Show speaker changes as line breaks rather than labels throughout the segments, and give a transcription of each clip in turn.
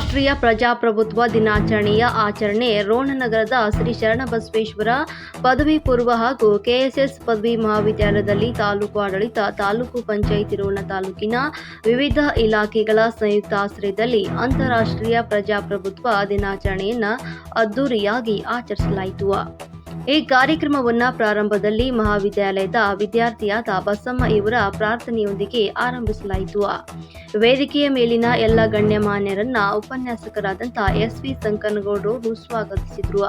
ಅಂತಾರಾಷ್ಟ್ರೀಯ ಪ್ರಜಾಪ್ರಭುತ್ವ ದಿನಾಚರಣೆಯ ಆಚರಣೆ ರೋಣನಗರದ ಶ್ರೀ ಶರಣಬಸವೇಶ್ವರ ಪದವಿ ಪೂರ್ವ ಹಾಗೂ ಕೆಎಸ್ಎಸ್ ಪದವಿ ಮಹಾವಿದ್ಯಾಲಯದಲ್ಲಿ ತಾಲೂಕು ಆಡಳಿತ, ತಾಲೂಕು ಪಂಚಾಯಿತಿ ರೋಣ ತಾಲೂಕಿನ ವಿವಿಧ ಇಲಾಖೆಗಳ ಸಂಯುಕ್ತ ಆಶ್ರಯದಲ್ಲಿ ಅಂತಾರಾಷ್ಟ್ರೀಯ ಪ್ರಜಾಪ್ರಭುತ್ವ ದಿನಾಚರಣೆಯನ್ನು ಅದ್ದೂರಿಯಾಗಿ ಆಚರಿಸಲಾಯಿತು. ಈ ಕಾರ್ಯಕ್ರಮವನ್ನ ಪ್ರಾರಂಭದಲ್ಲಿ ಮಹಾವಿದ್ಯಾಲಯದ ವಿದ್ಯಾರ್ಥಿಯಾದ ಬಸಮ್ಮ ಇವರ ಪ್ರಾರ್ಥನೆಯೊಂದಿಗೆ ಆರಂಭಿಸಲಾಯಿತು. ವೇದಿಕೆಯ ಮೇಲಿನ ಎಲ್ಲ ಗಣ್ಯಮಾನ್ಯರನ್ನ ಉಪನ್ಯಾಸಕರಾದಂತಹ ಎಸ್ ವಿ ಸಂಕನಗೌಡರು ಸ್ವಾಗತಿಸಿದ್ರು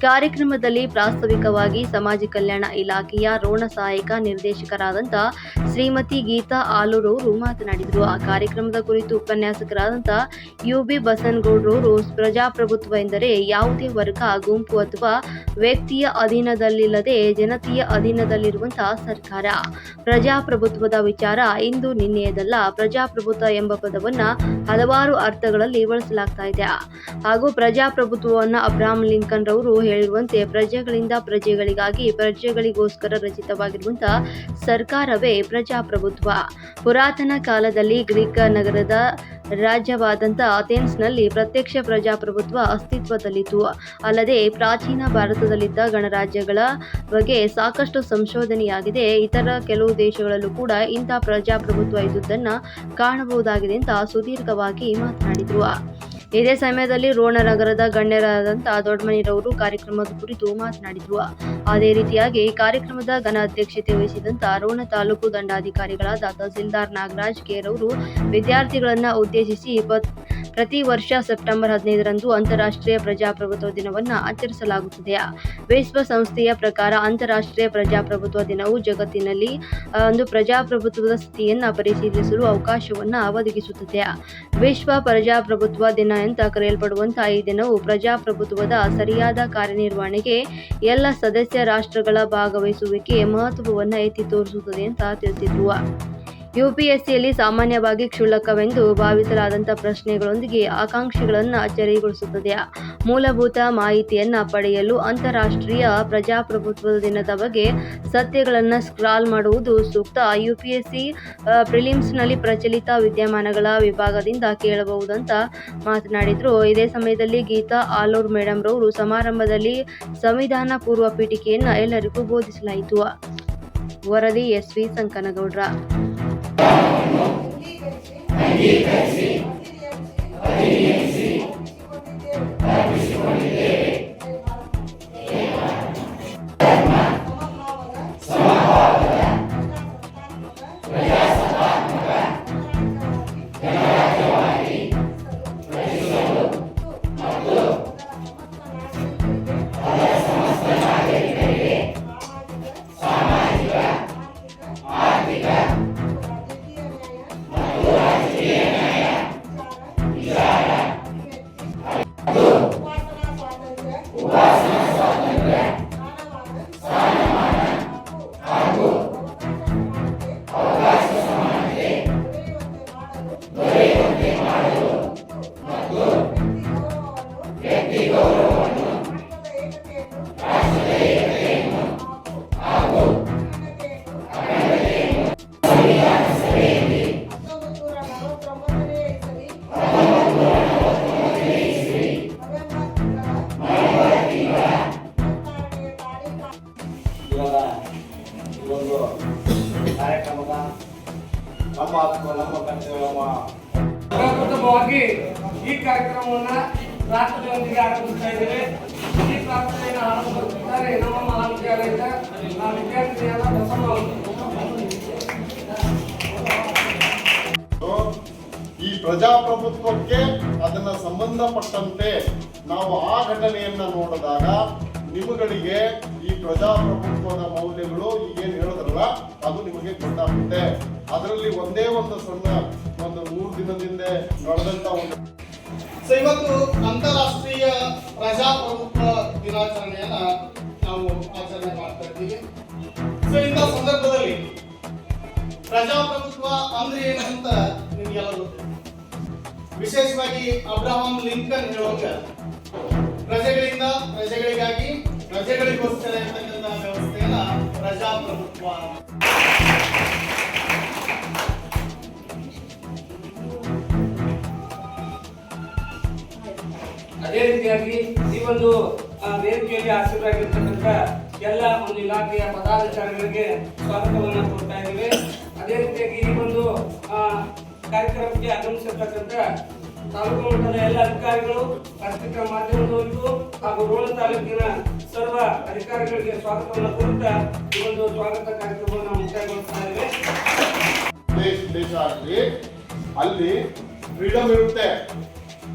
ಕಾರ್ಯಕ್ರಮದಲ್ಲಿ ಪ್ರಾಸ್ತಾವಿಕವಾಗಿ ಸಮಾಜ ಕಲ್ಯಾಣ ಇಲಾಖೆಯ ರೋಣ ಸಹಾಯಕ ನಿರ್ದೇಶಕರಾದಂತಹ ಶ್ರೀಮತಿ ಗೀತಾ ಆಲೂರವರು ಮಾತನಾಡಿದರು. ಆ ಕಾರ್ಯಕ್ರಮದ ಕುರಿತು ಉಪನ್ಯಾಸಕರಾದಂತಹ ಯು ಬಿ ಬಸನಗೌಡರವರು ಪ್ರಜಾಪ್ರಭುತ್ವ ಎಂದರೆ ಯಾವುದೇ ವರ್ಗ, ಗುಂಪು ಅಥವಾ ವ್ಯಕ್ತಿಯ ಅಧೀನದಲ್ಲಿಲ್ಲದೆ ಜನತೆಯ ಅಧೀನದಲ್ಲಿರುವಂತಹ ಸರ್ಕಾರ. ಪ್ರಜಾಪ್ರಭುತ್ವದ ವಿಚಾರ ಇಂದು ನಿನ್ನೆಯದಲ್ಲ. ಪ್ರಜಾಪ್ರಭುತ್ವ ಎಂಬ ಪದವನ್ನ ಹಲವಾರು ಅರ್ಥಗಳಲ್ಲಿ ಬಳಸಲಾಗ್ತಾ ಇದೆ. ಹಾಗೂ ಪ್ರಜಾಪ್ರಭುತ್ವವನ್ನು ಅಬ್ರಾಹಂ ಲಿಂಕನ್ ರವರು ಹೇಳಿರುವಂತೆ ಪ್ರಜೆಗಳಿಂದ ಪ್ರಜೆಗಳಿಗಾಗಿ ಪ್ರಜೆಗಳಿಗೋಸ್ಕರ ರಚಿತವಾಗಿರುವಂತಹ ಸರ್ಕಾರವೇ ಪ್ರಜಾಪ್ರಭುತ್ವ. ಪುರಾತನ ಕಾಲದಲ್ಲಿ ಗ್ರೀಕ್ ನಗರದ ರಾಜ್ಯವಾದಂಥ ಅಥೆನ್ಸ್ನಲ್ಲಿ ಪ್ರತ್ಯಕ್ಷ ಪ್ರಜಾಪ್ರಭುತ್ವ ಅಸ್ತಿತ್ವದಲ್ಲಿತ್ತು. ಅಲ್ಲದೆ ಪ್ರಾಚೀನ ಭಾರತದಲ್ಲಿದ್ದ ಗಣರಾಜ್ಯಗಳ ಬಗ್ಗೆ ಸಾಕಷ್ಟು ಸಂಶೋಧನೆಯಾಗಿದೆ. ಇತರ ಕೆಲವು ದೇಶಗಳಲ್ಲೂ ಕೂಡ ಇಂಥ ಪ್ರಜಾಪ್ರಭುತ್ವ ಇದ್ದುದನ್ನು ಕಾಣಬಹುದಾಗಿದೆ ಅಂತ ಸುದೀರ್ಘವಾಗಿ ಮಾತನಾಡಿದರು. ಇದೇ ಸಮಯದಲ್ಲಿ ರೋಣ ನಗರದ ಗಣ್ಯರಾದಂಥ ದೊಡ್ಡಮನಿರವರು ಕಾರ್ಯಕ್ರಮದ ಕುರಿತು ಮಾತನಾಡಿದರು. ಅದೇ ರೀತಿಯಾಗಿ ಕಾರ್ಯಕ್ರಮದ ಘನ ಅಧ್ಯಕ್ಷತೆ ವಹಿಸಿದಂಥ ರೋಣ ತಾಲೂಕು ದಂಡಾಧಿಕಾರಿಗಳಾದ ತಹಸೀಲ್ದಾರ್ ನಾಗರಾಜ್ ಕೇರವರು ವಿದ್ಯಾರ್ಥಿಗಳನ್ನ ಉದ್ದೇಶಿಸಿ ಪ- ಪ್ರತಿ ವರ್ಷ ಸೆಪ್ಟೆಂಬರ್ ಹದಿನೈದರಂದು ಅಂತಾರಾಷ್ಟ್ರೀಯ ಪ್ರಜಾಪ್ರಭುತ್ವ ದಿನವನ್ನು ಆಚರಿಸಲಾಗುತ್ತದೆ. ವಿಶ್ವಸಂಸ್ಥೆಯ ಪ್ರಕಾರ ಅಂತಾರಾಷ್ಟ್ರೀಯ ಪ್ರಜಾಪ್ರಭುತ್ವ ದಿನವು ಜಗತ್ತಿನಲ್ಲಿ ಒಂದು ಪ್ರಜಾಪ್ರಭುತ್ವದ ಸ್ಥಿತಿಯನ್ನು ಪರಿಶೀಲಿಸಲು ಅವಕಾಶವನ್ನು ಒದಗಿಸುತ್ತದೆ. ವಿಶ್ವ ಪ್ರಜಾಪ್ರಭುತ್ವ ದಿನ ಅಂತ ಕರೆಯಲ್ಪಡುವಂತಹ ಈ ದಿನವು ಪ್ರಜಾಪ್ರಭುತ್ವದ ಸರಿಯಾದ ಕಾರ್ಯನಿರ್ವಹಣೆಗೆ ಎಲ್ಲ ಸದಸ್ಯ ರಾಷ್ಟ್ರಗಳ ಭಾಗವಹಿಸುವಿಕೆ ಮಹತ್ವವನ್ನು ಎತ್ತಿ ತೋರಿಸುತ್ತದೆ ಅಂತ ತಿಳಿಸಿದ್ರು. ಯುಪಿಎಸ್ಸಿಯಲ್ಲಿ ಸಾಮಾನ್ಯವಾಗಿ ಕ್ಷುಲ್ಲಕವೆಂದು ಭಾವಿಸಲಾದಂಥ ಪ್ರಶ್ನೆಗಳೊಂದಿಗೆ ಆಕಾಂಕ್ಷಿಗಳನ್ನು ಅಚ್ಚರಿಗೊಳಿಸುತ್ತದೆ. ಮೂಲಭೂತ ಮಾಹಿತಿಯನ್ನು ಪಡೆಯಲು ಅಂತಾರಾಷ್ಟ್ರೀಯ ಪ್ರಜಾಪ್ರಭುತ್ವದ ದಿನದ ಬಗ್ಗೆ ಸತ್ಯಗಳನ್ನು ಸ್ಕ್ರಾಲ್ ಮಾಡುವುದು ಸೂಕ್ತ. ಯುಪಿಎಸ್ಸಿ ಪ್ರಿಲಿಮ್ಸ್ನಲ್ಲಿ ಪ್ರಚಲಿತ ವಿದ್ಯಮಾನಗಳ ವಿಭಾಗದಿಂದ ಕೇಳಬಹುದಂತ ಮಾತನಾಡಿದರು. ಇದೇ ಸಮಯದಲ್ಲಿ ಗೀತಾ ಆಲೂರ್ ಮೇಡಮ್ ರವರು ಸಮಾರಂಭದಲ್ಲಿ ಸಂವಿಧಾನ ಪೂರ್ವ ಪೀಠಿಕೆಯನ್ನು ಎಲ್ಲರಿಗೂ ಬೋಧಿಸಲಾಯಿತು. ವರದಿ ಎಸ್ ವಿ ಸಂಕನಗೌಡ್ರ.
ಹತ್ತೊಂಬತ್ತು
ಈ ಒಂದು ಕಾರ್ಯಕ್ರಮದ ನಮ್ಮ ಹಕ್ಕು ನಮ್ಮ ಕರ್ತವ್ಯ
ಈ ಕಾರ್ಯಕ್ರಮವನ್ನ ಪ್ರಾರ್ಥನೆಯೊಂದಿಗೆ ಆರಂಭಿಸ್ತಾ ಇದ್ದೇವೆ. ಈ ಪ್ರಾರ್ಥನೆಯನ್ನು ಆರಂಭಿಸುತ್ತಿದ್ದಾರೆ ನಮ್ಮ ಮಹಾವಿದ್ಯಾಲಯದ ವಿದ್ಯಾರ್ಥಿನಿಯಾದ ಬಸಮ್ಮ
ಈ ಪ್ರಜಾಪ್ರಭುತ್ವಕ್ಕೆ ಅದನ್ನ ಸಂಬಂಧಪಟ್ಟಂತೆ ನಾವು ಆ ಘಟನೆಯನ್ನ ನೋಡಿದಾಗ ನಿಮಗಳಿಗೆ ಈ ಪ್ರಜಾಪ್ರಭುತ್ವದ ಮೌಲ್ಯಗಳು ಈಗೇನು ಹೇಳಿದ್ರಲ್ಲ, ಅದು ನಿಮಗೆ ಗೊತ್ತಾಗುತ್ತೆ. ಅದರಲ್ಲಿ ಒಂದೇ ಒಂದು ಸಣ್ಣ ಒಂದು ಮೂರು ದಿನದಿಂದ ನಡೆದಂತ ಒಂದು
ಸೊ ಇವತ್ತು ಅಂತಾರಾಷ್ಟ್ರೀಯ ಪ್ರಜಾಪ್ರಭುತ್ವ ದಿನಾಚರಣೆಯನ್ನ ನಾವು ಆಚರಣೆ ಮಾಡ್ತಾ ಇದ್ದೀವಿ. ಸೊ ಇಂಥ ಸಂದರ್ಭದಲ್ಲಿ ಪ್ರಜಾಪ್ರಭುತ್ವ ಅಂದ್ರೆ ಏನು ಅಂತ ನಿಮ್ಗೆಲ್ಲ ಗೊತ್ತಿದೆ. ವಿಶೇಷವಾಗಿ ಅಬ್ರಹಾಂ ಲಿಂಕನ್ ಹೇಳುವಾಗ ಪ್ರಜೆಗಳಿಂದ ಪ್ರಜೆಗಳಿಗಾಗಿ ಪ್ರಜೆಗಳಿಗೋಸ್ಕರ ವ್ಯವಸ್ಥೆಯನ್ನ ಪ್ರಜಾಪ್ರಭುತ್ವ.
ಅದೇ ರೀತಿಯಾಗಿ ಈ ಒಂದು ವೇದಿಕೆಯಲ್ಲಿ ಆಸೀನರಾಗಿರ್ತಕ್ಕಂಥ ಎಲ್ಲ ಒಂದು ಇಲಾಖೆಯ ಪದಾಧಿಕಾರಿಗಳಿಗೆ ಸ್ವಾಗತವನ್ನು ಕೊಡ್ತಾ ಇದ್ದೇವೆ. ಅದೇ ರೀತಿಯಾಗಿ ಈ ಒಂದು ಕಾರ್ಯಕ್ರಮಕ್ಕೆ ಆಗಮಿಸಿರ್ತಕ್ಕಂಥ ತಾಲೂಕು ಮಟ್ಟದ ಎಲ್ಲ ಅಧಿಕಾರಿಗಳು ಪತ್ರಿಕಾ ಮಾಧ್ಯಮದವರಿಗೂ ಹಾಗೂ ರೋಣ ತಾಲೂಕಿನ ಸರ್ವ ಅಧಿಕಾರಿಗಳಿಗೆ ಸ್ವಾಗತವನ್ನು ಕೋರುತ್ತಾ ಈ ಒಂದು ಸ್ವಾಗತ ಕಾರ್ಯಕ್ರಮವನ್ನು ಮುಕ್ತಾಯಗೊಳಿಸ್ತಾ ಇದ್ದೇವೆ.
ದೇಶ ದೇಶ ಅಲ್ಲಿ ಫ್ರೀಡಮ್ ಇರುತ್ತೆ.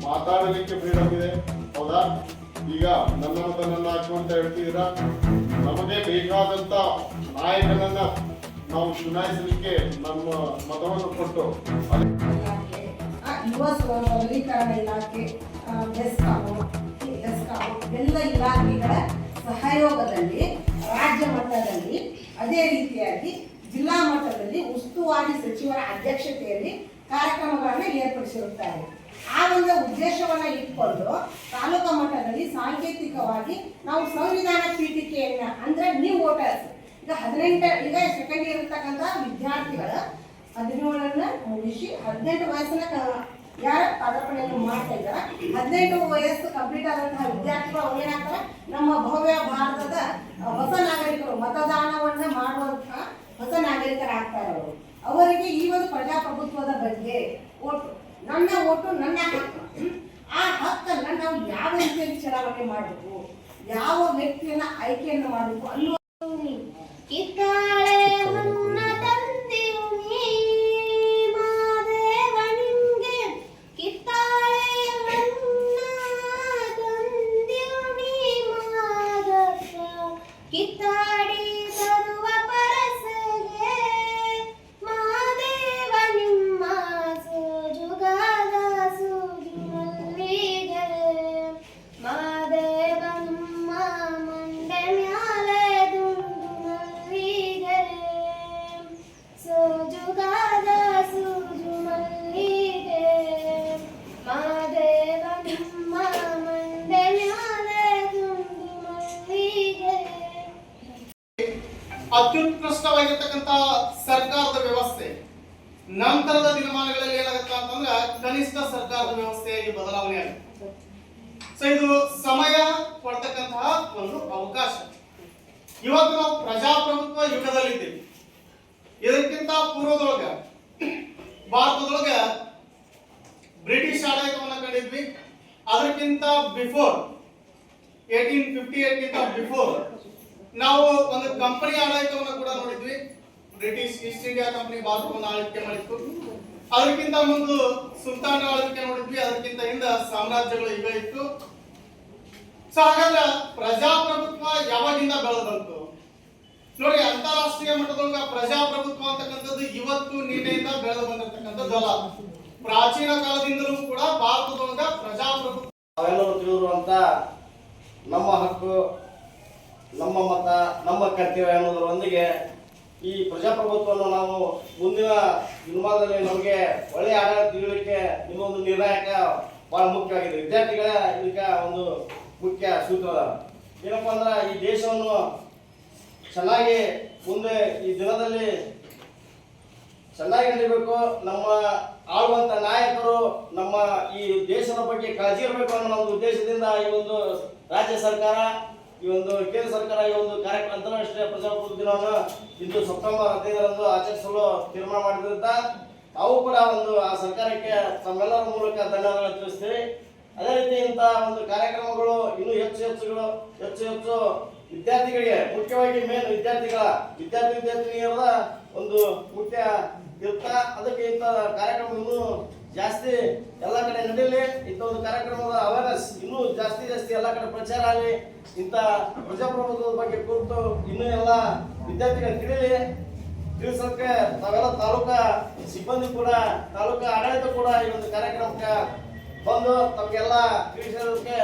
ಮಾತಾಡಲಿಕ್ಕೆ ಫ್ರೀಡಮ್ ಇದೆ. ಹೌದಾ? ಈಗ ನನ್ನ ಮತ ನನ್ನ ಹಾಕು ಅಂತ ಹೇಳ್ತಿದ್ದೀರಾ? ನಮಗೆ ಬೇಕಾದಂತ ನಾಯಕನನ್ನ ನಾವು ಚುನಾಯಿಸಲಿಕ್ಕೆ ನಮ್ಮ ಮತವನ್ನು ಕೊಟ್ಟು
ಯುವ ಸಬಲೀಕರಣ ಇಲಾಖೆ ಎಲ್ಲ ಇಲಾಖೆಗಳ ಸಹಯೋಗದಲ್ಲಿ ರಾಜ್ಯ ಮಟ್ಟದಲ್ಲಿ, ಅದೇ ರೀತಿಯಾಗಿ ಜಿಲ್ಲಾ ಮಟ್ಟದಲ್ಲಿ ಉಸ್ತುವಾರಿ ಸಚಿವರ ಅಧ್ಯಕ್ಷತೆಯಲ್ಲಿ ಕಾರ್ಯಕ್ರಮಗಳನ್ನು ಏರ್ಪಡಿಸಿರುತ್ತಾರೆ. ಆ ಒಂದು ಉದ್ದೇಶವನ್ನ ಇಟ್ಕೊಂಡು ತಾಲೂಕು ಮಟ್ಟದಲ್ಲಿ ಸಾಂಕೇತಿಕವಾಗಿ ನಾವು ಸಂವಿಧಾನ ಪೀಠಿಕೆಯನ್ನ ಅಂದ್ರೆ ನ್ಯೂ ವೋಟರ್ಸ್ ಈಗ ಹದಿನೆಂಟ, ಈಗ ಸೆಕೆಂಡ್ ಇರ್ತಕ್ಕಂಥ ವಿದ್ಯಾರ್ಥಿಗಳ ಹದಿನೇಳನ್ನ ಮುಗಿಸಿ ಹದಿನೆಂಟು ವಯಸ್ಸನ್ನ ಯಾರ ಪದಾರ್ಪಣೆಯನ್ನು ಮಾಡ್ತಾ ಇದ್ದಾರೆ? ಹದಿನೆಂಟು ವಯಸ್ಸು ಕಂಪ್ಲೀಟ್ ಆದಂತಹ ವಿದ್ಯಾರ್ಥಿಗಳು ಅವ್ರು ನಮ್ಮ ಭವ್ಯ ಭಾರತದ ಹೊಸ ನಾಗರಿಕರು, ಮತದಾನವನ್ನ ಮಾಡುವಂತಹ ಹೊಸ ನಾಗರಿಕರಾಗ್ತಾರೆ ಅವರು ಅವರಿಗೆ ಈ ಒಂದು ಪ್ರಜಾಪ್ರಭುತ್ವದ ಬಗ್ಗೆ ಓಟು ನನ್ನ ಓಟು ನನ್ನ ಹಕ್ಕು. ಆ ಹಕ್ಕನ್ನು ನಾವು ಯಾವ ರೀತಿಯಲ್ಲಿ ಚಲಾವಣೆ ಮಾಡಬೇಕು? ಯಾವ ವ್ಯಕ್ತಿಯನ್ನ ಆಯ್ಕೆಯನ್ನು ಮಾಡಬೇಕು ಅನ್ನುವ
ಅತ್ಯುತ್ಕೃಷ್ಟವಾಗಿರ್ತಕ್ಕಂಥ ಸರ್ಕಾರದ ವ್ಯವಸ್ಥೆ. ನಂತರದ ದಿನಮಾನಗಳಲ್ಲಿ ಏನಾಗುತ್ತೆ ಅಂತಂದ್ರೆ ಕನಿಷ್ಠ ಸರ್ಕಾರದ ವ್ಯವಸ್ಥೆಯಾಗಿ ಬದಲಾವಣೆ ಆಗುತ್ತೆ. ಸೊ ಇದು ಸಮಯ ಕೊಡ್ತಕ್ಕಂತಹ ಒಂದು ಅವಕಾಶ. ಇವತ್ತು ನಾವು ಪ್ರಜಾಪ್ರಭುತ್ವ ಯುಗದಲ್ಲಿದ್ದೀವಿ. ಇದಕ್ಕಿಂತ ಪೂರ್ವದೊಳಗ, ಭಾರತದೊಳಗ ಬ್ರಿಟಿಷ್ ಆಡಳಿತವನ್ನ ಕಂಡಿದ್ವಿ. ಅದಕ್ಕಿಂತ ಬಿಫೋರ್ ಏಟೀನ್ ಫಿಫ್ಟಿ ಏಟ್ಗಿಂತ ಬಿಫೋರ್ ನಾವು ಒಂದು ಕಂಪನಿ ಆಡಳಿತವನ್ನು ಕೂಡ ನೋಡಿದ್ವಿ. ಬ್ರಿಟಿಷ್ ಈಸ್ಟ್ ಇಂಡಿಯಾ ಕಂಪನಿ ಭಾರತವನ್ನು ಆಳ್ವಿಕೆ ಮಾಡಿತ್ತು. ಅದಕ್ಕಿಂತ ಮುಂದೆ ಸುಲ್ತಾನ ಆಳ್ವಿಕೆ ನೋಡಿದ್ವಿ. ಅದಕ್ಕಿಂತ ಹಿಂದ ಸಾಮ್ರಾಜ್ಯಗಳು ಈಗ ಇತ್ತು. ಸೊ ಹಾಗಾದ್ರೆ ಪ್ರಜಾಪ್ರಭುತ್ವ ಯಾವಾಗಿಂದ ಬೆಳೆದಂತು? ನೋಡಿ, ಅಂತಾರಾಷ್ಟ್ರೀಯ ಮಟ್ಟದೊಳಗ ಪ್ರಜಾಪ್ರಭುತ್ವ ಅಂತಕ್ಕಂಥದ್ದು ಇವತ್ತು ನಿನ್ನೆಯಿಂದ ಬೆಳೆದು ಬಂದಿರತಕ್ಕಂಥದ್ದಲ್ಲ ಪ್ರಾಚೀನ ಕಾಲದಿಂದಲೂ ಕೂಡ ಭಾರತದೊಳಗ ಪ್ರಜಾಪ್ರಭುತ್ವ
ನಾವೆಲ್ಲರೂ ತಿಳಿದಿರುವಂತ ನಮ್ಮ ಹಕ್ಕು ನಮ್ಮ ಮತ, ನಮ್ಮ ಕರ್ತವ್ಯ ಅನ್ನೋದರೊಂದಿಗೆ ಈ ಪ್ರಜಾಪ್ರಭುತ್ವವನ್ನು ನಾವು ಮುಂದಿನ ದಿನಮಾನದಲ್ಲಿ ನಮಗೆ ಒಳ್ಳೆಯ ಆಡಳಿತ ನೀಡಲಿಕ್ಕೆ ನಿಮ್ಮೊಂದು ನಿರ್ಣಾಯಕ ಬಹಳ ಮುಖ್ಯವಾಗಿದೆ ವಿದ್ಯಾರ್ಥಿಗಳ ಇದಕ್ಕೆ ಒಂದು ಮುಖ್ಯ ಸೂತ್ರ. ಏನಪ್ಪ ಅಂದ್ರೆ ಈ ದೇಶವನ್ನು ಚೆನ್ನಾಗಿ ಮುಂದೆ ಈ ದಿನದಲ್ಲಿ ಚೆನ್ನಾಗಿ ನಡಿಬೇಕು, ನಮ್ಮ ಆಳುವಂತ ನಾಯಕರು ನಮ್ಮ ಈ ದೇಶದ ಬಗ್ಗೆ ಕಾಳಜಿ ಇರಬೇಕು ಅನ್ನೋ ಒಂದು ಉದ್ದೇಶದಿಂದ ಈ ಒಂದು ರಾಜ್ಯ ಸರ್ಕಾರ ಈ ಒಂದು ಕೇಂದ್ರ ಸರ್ಕಾರ ಈ ಒಂದು ಕಾರ್ಯಕ್ರಮ ಅಂತಾರಾಷ್ಟ್ರೀಯ ಪ್ರಜಾಪ್ರಭುತ್ವ ದಿನವನ್ನು ಇಂದು ಸೆಪ್ಟೆಂಬರ್ ಹದಿನೈದರಂದು ಆಚರಿಸಲು ತೀರ್ಮಾನ ಮಾಡಿದ್ರಿಂದ ನಾವು ಕೂಡ ಒಂದು ಆ ಸರ್ಕಾರಕ್ಕೆ ತಮ್ಮೆಲ್ಲರ ಮೂಲಕ ಧನ್ಯವಾದಗಳು ತಿಳಿಸ್ತೀವಿ. ಅದೇ ರೀತಿ ಇಂಥ ಒಂದು ಕಾರ್ಯಕ್ರಮಗಳು ಇನ್ನೂ ಹೆಚ್ಚು ಹೆಚ್ಚುಗಳು, ಹೆಚ್ಚು ಹೆಚ್ಚು ವಿದ್ಯಾರ್ಥಿಗಳಿಗೆ, ಮುಖ್ಯವಾಗಿ ಮೇನ್ ವಿದ್ಯಾರ್ಥಿಗಳ, ವಿದ್ಯಾರ್ಥಿ ವಿದ್ಯಾರ್ಥಿನಿಯರ ಒಂದು ಮುಖ್ಯ ಇರ್ತಾ, ಅದಕ್ಕೆ ಇಂಥ ಕಾರ್ಯಕ್ರಮ ಇನ್ನೂ ಜಾಸ್ತಿ ಎಲ್ಲ ಕಡೆ ನಡೀಲಿ ಇಂಥ ಒಂದು ಕಾರ್ಯಕ್ರಮದ ಅವೇರ್ನೆಸ್ ಇನ್ನೂ ಜಾಸ್ತಿ ಜಾಸ್ತಿ ಎಲ್ಲ ಕಡೆ ಪ್ರಚಾರ ಆಗಲಿ. ಇಂಥ ಪ್ರಜಾಪ್ರಭುತ್ವದ ಬಗ್ಗೆ ಕುರಿತು ಇನ್ನೂ ಎಲ್ಲ ವಿದ್ಯಾರ್ಥಿಗಳು ತಿಳಿಲಿ. ತಿಳಿಸೋಕೆ ತಾವೆಲ್ಲ ತಾಲೂಕಾ ಸಿಬ್ಬಂದಿ ಕೂಡ, ತಾಲೂಕಾ ಆಡಳಿತ ಕೂಡ ಈ ಒಂದು ಕಾರ್ಯಕ್ರಮಕ್ಕೆ ಬಂದು ತಮಗೆಲ್ಲ ತಿಳಿಸೋದಕ್ಕೆ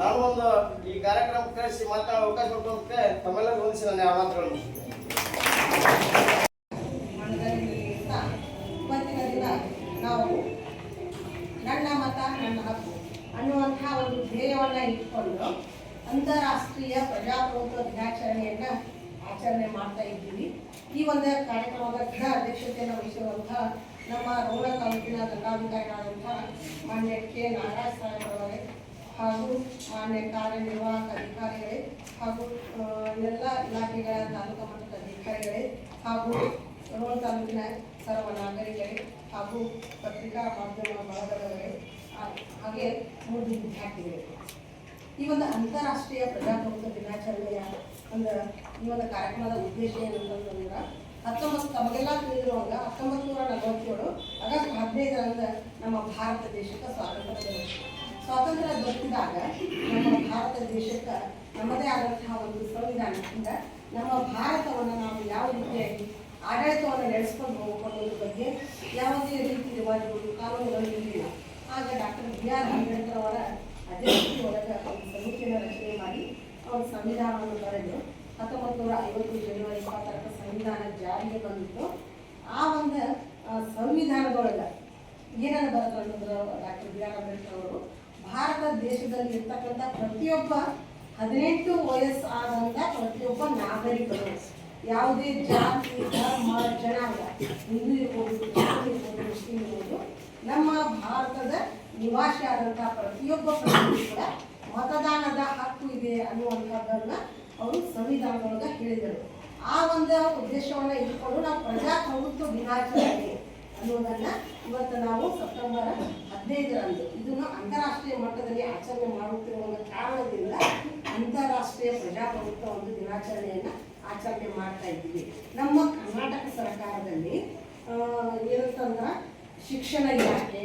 ನಾನು ಒಂದು ಈ ಕಾರ್ಯಕ್ರಮ ಕಳಿಸಿ ಮಾತಾಡೋ ಅವಕಾಶ ಕೊಟ್ಟೋದಕ್ಕೆ ತಮ್ಮೆಲ್ಲರಿಗೂ ಹೊಂದಿಸಿ ನನ್ನ ಮಾತುಗಳನ್ನು
ಮನದಲ್ಲಿ ಇವತ್ತಿನ ದಿನ ನಾವು ನನ್ನ ಮತ ನನ್ನ ಹಕ್ಕು ಅನ್ನುವಂತಹ ಒಂದು ಧ್ಯೇಯವನ್ನ ಇಟ್ಕೊಂಡು ಅಂತಾರಾಷ್ಟ್ರೀಯ ಪ್ರಜಾಪ್ರಭುತ್ವ ದಿನಾಚರಣೆಯನ್ನ ಆಚರಣೆ ಮಾಡ್ತಾ ಇದ್ದೀವಿ. ಈ ಒಂದು ಕಾರ್ಯಕ್ರಮದ ಕೂಡ ಅಧ್ಯಕ್ಷತೆಯನ್ನು ವಹಿಸಿರುವಂತಹ ನಮ್ಮ ರೋಣ ತಾಲೂಕಿನ ದಂಡಾಧಿಕಾರಿಗಳಾದಂತಹ ಮಾನ್ಯ ಕೆ ನಾಗರಾಜ್ ಸಾಹೇಬ್ರವರೇ ಹಾಗೂ ಮಾನ್ಯ ಕಾರ್ಯನಿರ್ವಾಹಕ ಅಧಿಕಾರಿಗಳೇ ಹಾಗೂ ಎಲ್ಲ ಇಲಾಖೆಗಳ ತಾಲೂಕು ಮಟ್ಟದ ಅಧಿಕಾರಿಗಳೇ ಹಾಗೂ ರೋಣ ತಾಲೂಕಿನ ಸರ್ವ ನಾಗರಿಕರೇ ಹಾಗೂ ಪತ್ರಿಕಾ ಮಾಧ್ಯಮ ಬಳಗದವರೇ ಹಾಗೆ ಮೂರು ವಿದ್ಯಾರ್ಥಿಗಳೇ. ಈ ಒಂದು ಅಂತಾರಾಷ್ಟ್ರೀಯ ಪ್ರಜಾಪ್ರಭುತ್ವ ದಿನಾಚರಣೆಯ ಒಂದು, ಈ ಒಂದು ಕಾರ್ಯಕ್ರಮದ ಉದ್ದೇಶ ಏನಂತಂದ್ರೆ ಹತ್ತೊಂಬತ್ತು, ತಮಗೆಲ್ಲ ತಿಳಿದಿರುವಾಗ ಹತ್ತೊಂಬತ್ತು ನೂರ ನಲವತ್ತೇಳು ಆಗಸ್ಟ್ ಹದಿನೈದರಂದು ನಮ್ಮ ಭಾರತ ದೇಶಕ್ಕೆ ಸ್ವಾತಂತ್ರ್ಯ ಸ್ವಾತಂತ್ರ್ಯ ದೊರಕಿದಾಗ ನಮ್ಮ ಭಾರತ ದೇಶಕ್ಕೆ ನಮ್ಮದೇ ಆದಂತಹ ಒಂದು ಸಂವಿಧಾನದಿಂದ ನಮ್ಮ ಭಾರತವನ್ನು ನಾವು ಯಾವ ರೀತಿಯಾಗಿ ಆಡಳಿತವನ್ನು ನಡೆಸ್ಕೊಂಡು ಹೋಗ್ಕೊಳ್ಳೋದ್ರ ಬಗ್ಗೆ ಯಾವುದೇ ರೀತಿ ರಿವಾಜುಗಳು ಕಾನೂನುಗಳು ಇರಲಿಲ್ಲ. ಆಗ ಡಾಕ್ಟರ್ ಬಿ ಆರ್ ಅಂಬೇಡ್ಕರ್ ಅವರ ಅಧ್ಯಕ್ಷತೆ ಒಳಗೆ ಒಂದು ಸಮಿತಿಯನ್ನು ರಚನೆ ಮಾಡಿ ಅವರು ಸಂವಿಧಾನವನ್ನು ಬರೆದು ಹತ್ತೊಂಬತ್ತು ನೂರ ಐವತ್ತು ಜನವರಿ ಇಪ್ಪತ್ತರ ಸಂವಿಧಾನ ಜಾರಿಗೆ ಬಂದಿತ್ತು. ಆ ಒಂದು ಸಂವಿಧಾನದೊಳಗೆ ಏನನ್ನು ಬರೆದ್ರು ಡಾಕ್ಟರ್ ಬಿ ಆರ್ ಅಂಬೇಡ್ಕರ್ ಅವರು, ಭಾರತ ದೇಶದಲ್ಲಿ ಇರ್ತಕ್ಕಂಥ ಪ್ರತಿಯೊಬ್ಬ ಹದಿನೆಂಟು ವಯಸ್ಸು ಆದಂಥ ಪ್ರತಿಯೊಬ್ಬ ನಾಗರಿಕರು, ಯಾವುದೇ ಜಾತಿ, ಧರ್ಮ, ಜನಾಂಗ, ಹಿಂದೂ ಇರ್ಬೋದು ಇರ್ಬೋದು, ಮುಸ್ಲಿಂ ಇರ್ಬೋದು, ನಮ್ಮ ಭಾರತದ ನಿವಾಸಿ ಆದಂತಹ ಪ್ರತಿಯೊಬ್ಬ ಕೂಡ ಮತದಾನದ ಹಕ್ಕು ಇದೆ ಅನ್ನುವಂಥದ್ದನ್ನ ಅವರು ಸಂವಿಧಾನದೊಳಗೆ ಹೇಳಿದರು. ಆ ಒಂದು ಉದ್ದೇಶವನ್ನ ಇಟ್ಕೊಂಡು ನಾವು ಪ್ರಜಾಪ್ರಭುತ್ವ ದಿನಾಚರಣೆ ಅನ್ನೋದನ್ನ ಇವತ್ತು ನಾವು ಸೆಪ್ಟೆಂಬರ್ ಹದಿನೈದರಂದು ಇದನ್ನು ಅಂತಾರಾಷ್ಟ್ರೀಯ ಮಟ್ಟದಲ್ಲಿ ಆಚರಣೆ ಮಾಡುತ್ತಿರುವ ಒಂದು ಕಾರಣದಿಂದ ಅಂತಾರಾಷ್ಟ್ರೀಯ ಪ್ರಜಾಪ್ರಭುತ್ವ ಒಂದು ದಿನಾಚರಣೆಯನ್ನ ಆಚರಣೆ ಮಾಡ್ತಾ ಇದ್ದೀವಿ. ನಮ್ಮ ಕರ್ನಾಟಕ ಸರ್ಕಾರದಲ್ಲಿ ಏನಂತಂದ್ರೆ ಶಿಕ್ಷಣ ಇಲಾಖೆ